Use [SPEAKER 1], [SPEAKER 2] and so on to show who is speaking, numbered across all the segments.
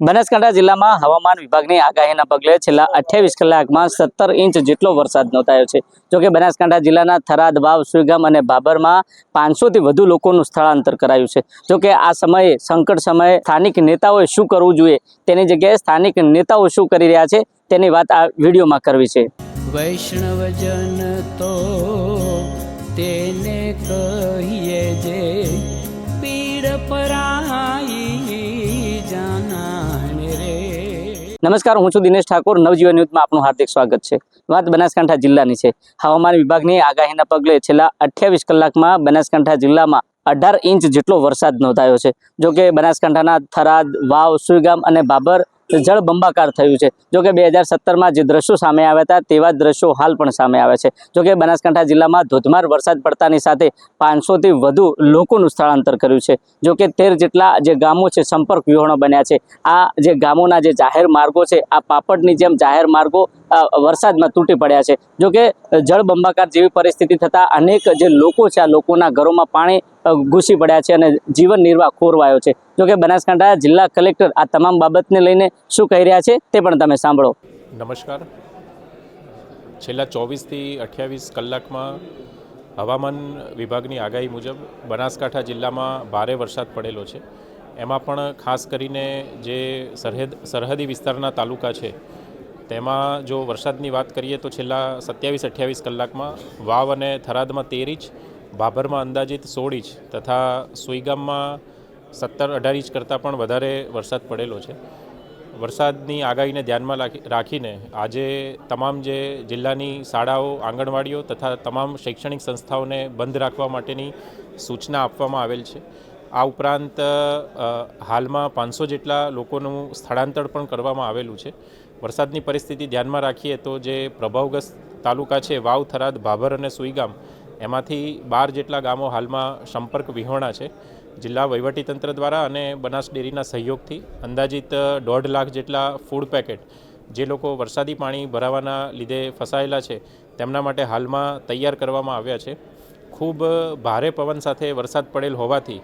[SPEAKER 1] બનાસકાંઠા જિલ્લામાં હવામાન વિભાગની આગાહીના પગલે છેલ્લા અઠ્યાવીસ કલાકમાં સત્તર ઇંચ જેટલો વરસાદ નોંધાયો છે. જોકે બનાસકાંઠા જિલ્લાના થરાદ, વાવ સુઈગામ અને બાબરમાં પાંચસોથી વધુ લોકોનું સ્થળાંતર કરાયું છે. જોકે આ સમયે, સંકટ સમયે સ્થાનિક નેતાઓએ શું કરવું જોઈએ? તેની જગ્યાએ સ્થાનિક નેતાઓ શું કરી રહ્યા છે? તેની વાત આ વિડીયોમાં કરવી છે.
[SPEAKER 2] વૈષ્ણવજન તો
[SPEAKER 1] નમસ્કાર, હું છું દિનેશ ઠાકોર. નવજીવન ન્યૂઝમાં આપનું હાર્દિક સ્વાગત છે. વાત બનાસકાંઠા જિલ્લાની છે. હવામાન વિભાગની આગાહીના પગલે છેલ્લા અઠ્યાવીસ કલાકમાં બનાસકાંઠા જિલ્લામાં અઢાર ઇંચ જેટલો વરસાદ નોંધાયો છે. જો કે બનાસકાંઠાના થરાદ, વાવ, સુઈગામ અને બાબર જળ બંબાકાર થયું છે. જોકે બે હજાર સત્તરમાં જે દ્રશ્યો સામે આવ્યા હતા, તેવા દ્રશ્યો હાલ પણ સામે આવ્યા છે. જોકે બનાસકાંઠા જિલ્લામાં ધોધમાર વરસાદ પડતાની સાથે પાંચસોથી વધુ લોકોનું સ્થળાંતર કર્યું છે. જોકે તેર જેટલા જે ગામો છે, સંપર્ક વિહોણો બન્યા છે. આ જે ગામોના જે જાહેર માર્ગો છે, આ પાપડની જેમ જાહેર માર્ગો વરસાદમાં તૂટી પડ્યા છે. જોકે જળબંબાકાર જેવી પરિસ્થિતિ થતાં અનેક જે લોકો છે, આ લોકોના ઘરોમાં પાણી ઘૂસી પડ્યા છે અને જીવન નિર્વાહ ખોરવાયો છે. જોકે બનાસકાંઠા જિલ્લા કલેક્ટર આ તમામ બાબતને લઈને શું કહી રહ્યા છે તે પણ તમે સાંભળો.
[SPEAKER 3] નમસ્કાર. છેલ્લા ચોવીસથી અઠ્યાવીસ કલાકમાં હવામાન વિભાગની આગાહી મુજબ બનાસકાંઠા જિલ્લામાં ભારે વરસાદ પડેલો છે. એમાં પણ ખાસ કરીને જે સરહદ, સરહદી વિસ્તારના તાલુકા છે તેમાં જો વરસાદની વાત કરીએ તો છેલ્લા સત્યાવીસ અઠ્યાવીસ કલાકમાં વાવ અને થરાદમાં તેર ઇંચ, ભાભરમાં અંદાજિત સોળ ઇંચ તથા સુઈગામમાં સત્તર અઢાર ઇંચ કરતાં પણ વધારે વરસાદ પડેલો છે. વરસાદની આગાહીને ધ્યાનમાં રાખી- રાખીને આજે તમામ જે જિલ્લાની શાળાઓ, આંગણવાડીઓ તથા તમામ શૈક્ષણિક સંસ્થાઓને બંધ રાખવા માટેની સૂચના આપવામાં આવેલ છે. આ ઉપરાંત હાલમાં પાંચસો જેટલા લોકોનું સ્થળાંતર પણ કરવામાં આવેલું છે. વરસાદની પરિસ્થિતિ ધ્યાનમાં રાખીએ તો જે પ્રભાવગ્રસ્ત તાલુકા છે, વાવ, થરાદ ભાભર અને સુઈગામ, એમાંથી બાર જેટલા ગામો હાલમાં સંપર્ક વિહોણા છે. જિલ્લા વહીવટીતંત્ર દ્વારા અને બનાસ ડેરીના સહયોગથી અંદાજિત દોઢ લાખ જેટલા ફૂડ પેકેટ જે લોકો વરસાદી પાણી ભરાવાના લીધે ફસાયેલા છે, તેમના માટે હાલમાં તૈયાર કરવામાં આવ્યા છે. ખૂબ ભારે પવન સાથે વરસાદ પડેલ હોવાથી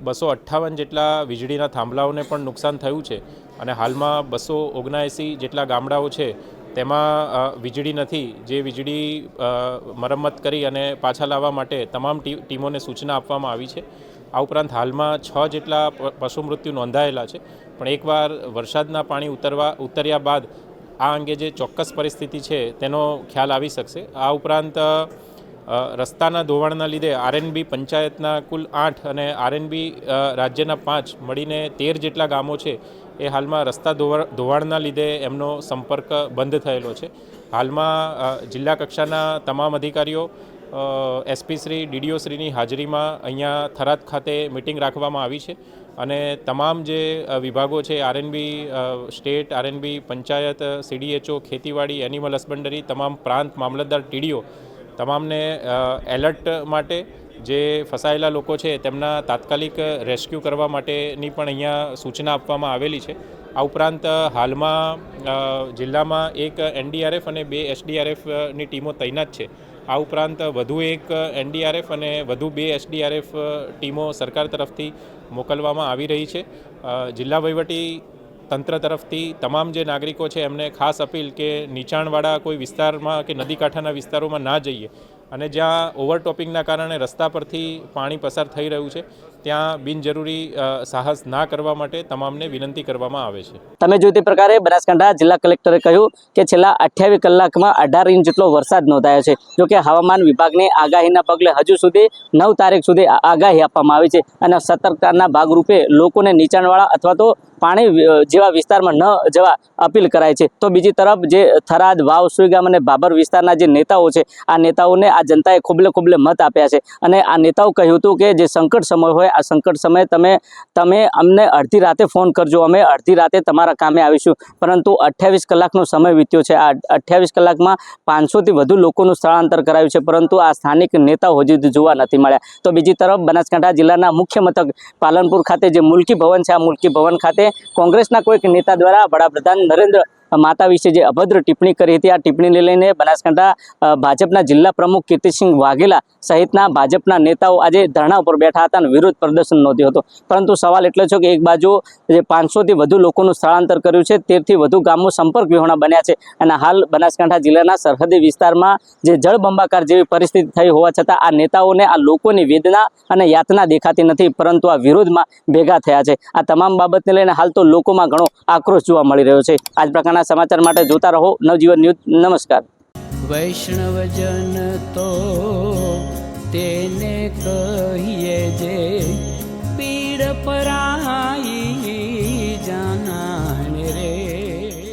[SPEAKER 3] બસો અઠ્ઠાવન જેટલા વીજળીના થાંભલાઓને પણ નુકસાન થયું છે અને હાલમાં બસો ઓગણએંસી જેટલા ગામડાઓ છે, તેમાં વીજળી નથી. જે વીજળી મરમ્મત કરી અને પાછા લાવવા માટે તમામ ટીમોને સૂચના આપવામાં આવી છે. આ ઉપરાંત હાલમાં છ જેટલા પશુ મૃત્યુ નોંધાયેલા છે. પણ એકવાર વરસાદના પાણી ઉતરવા, ઉતર્યા બાદ આ અંગે જે ચોક્કસ પરિસ્થિતિ છે, તેનો ખ્યાલ આવી શકશે. આ ઉપરાંત રસ્તાના ધોવાણના લીધે આરએનબી પંચાયતના કુલ આઠ અને આરએનબી રાજ્યના પાંચ મળીને તેર જેટલા ગામો છે, એ હાલમાં રસ્તા ધોવા- ધોવાણના લીધે એમનો સંપર્ક બંધ થયેલો છે. હાલમાં જિલ્લા કક્ષાના તમામ અધિકારીઓ એસપી શ્રી, ડીડીઓ શ્રીની હાજરીમાં અહીંયા થરાદ ખાતે મિટિંગ રાખવામાં આવી છે અને તમામ જે વિભાગો છે, RNB state, RNB panchayat, CDHO, ખેતીવાડી, એનિમલ હસબન્ડરી, તમામ પ્રાંત, મામલતદાર, ટીડીઓ તમામને એલર્ટ માટે જે ફસાયેલા લોકો છે, તેમના તાત્કાલિક રેસ્ક્યુ કરવા માટેની પણ અહીંયા સૂચના આપવામાં આવેલી છે. આ ઉપરાંત, હાલમાં જિલ્લામાં એક એનડીઆરએફ અને બે એસડીઆરએફની ટીમો તૈનાત છે. આ ઉપરાંત વધુ એક એનડીઆરએફ અને વધુ બે એસડીઆરએફ ટીમો સરકાર તરફથી મોકલવામાં આવી રહી છે. જિલ્લા વહીવટી તંત્ર તરફથી તમામ જે નાગરિકો છે, એમને ખાસ અપીલ કે નીચાણવાળા કોઈ વિસ્તારમાં કે નદી કાંઠાના વિસ્તારોમાં ના જઈએ. અને જ્યાં ઓવરટોપિંગના કારણે રસ્તા પરથી પાણી પસાર થઈ રહ્યું છે ત્યાં બિનજરૂરી સાહસ ના કરવા માટે તમામને વિનંતી કરવામાં આવે છે.
[SPEAKER 1] તમે જોયું તે પ્રકારે બનાસકાંઠા જિલ્લા કલેક્ટરે કહ્યું કે છેલ્લા અઠ્યાવીસ કલાકમાં અઢાર ઇંચ જેટલો વરસાદ નોંધાયો છે. જો કે હવામાન વિભાગની આગાહીના પગલે હજુ સુધી નવ તારીખ સુધી આગાહી આપવામાં આવી છે અને સતર્કતાના ભાગરૂપે લોકોને નીચાણવાળા અથવા તો પાણી જેવા વિસ્તારમાં ન જવા અપીલ કરાય છે. તો બીજી તરફ જે થરાદ, વાવ, સુઈગામ અને બાબર વિસ્તારના જે નેતાઓ છે, આ નેતાઓને આ જનતાએ ખૂબલે ખૂબલે મત આપ્યા છે. અને આ નેતાઓ કહ્યું હતું કે જે સંકટ સમય હોય આ સંકટ સમયે તમે તમે અમને અડધી રાતે ફોન કરજો. અમે અડધી રાતે તમારા કામે આવીશું. પરંતુ અઠ્યાવીસ કલાકનો સમય વીત્યો છે. આ અઠ્યાવીસ કલાકમાં પાંચસોથી વધુ લોકોનું સ્થળાંતર કરાયું છે. પરંતુ આ સ્થાનિક નેતાઓ હજુ જોવા નથી મળ્યા. તો બીજી તરફ બનાસકાંઠા જિલ્લાના મુખ્ય મથક પાલનપુર ખાતે જે મુલકી ભવન છે, આ મુલકી ભવન ખાતે કોંગ્રેસના કોઈક નેતા દ્વારા વડાપ્રધાન નરેન્દ્ર માતા વિશે જે અભદ્ર ટિપ્પણી કરી હતી, આ ટિપ્પણીને લઈને બનાસકાંઠા ભાજપના જિલ્લા પ્રમુખ કીર્તિસિંહ વાઘેલા સહિતના ભાજપના નેતાઓ આજે ધરણા ઉપર બેઠા હતા અને વિરોધ પ્રદર્શન નોંધ્યું હતું. પરંતુ સવાલ એટલો છે કે એક બાજુ જે પાંચસોથી વધુ લોકોનું સ્થળાંતર કર્યું છે, તેરથી વધુ ગામો સંપર્ક વિહોણા બન્યા છે અને હાલ બનાસકાંઠા જિલ્લાના સરહદી વિસ્તારમાં જે જળબંબાકાર જેવી પરિસ્થિતિ થઈ હોવા છતાં આ નેતાઓને આ લોકોની વેદના અને યાતના દેખાતી નથી, પરંતુ આ વિરોધમાં ભેગા થયા છે. આ તમામ બાબતને લઈને હાલ તો લોકોમાં ઘણો આક્રોશ જોવા મળી રહ્યો છે. આ જ પ્રકારના સમાચાર માટે જોતા રહો. નવજીવન ન્યૂઝ નમસ્કાર.
[SPEAKER 2] વૈષ્ણવજન તો તેને કહીએ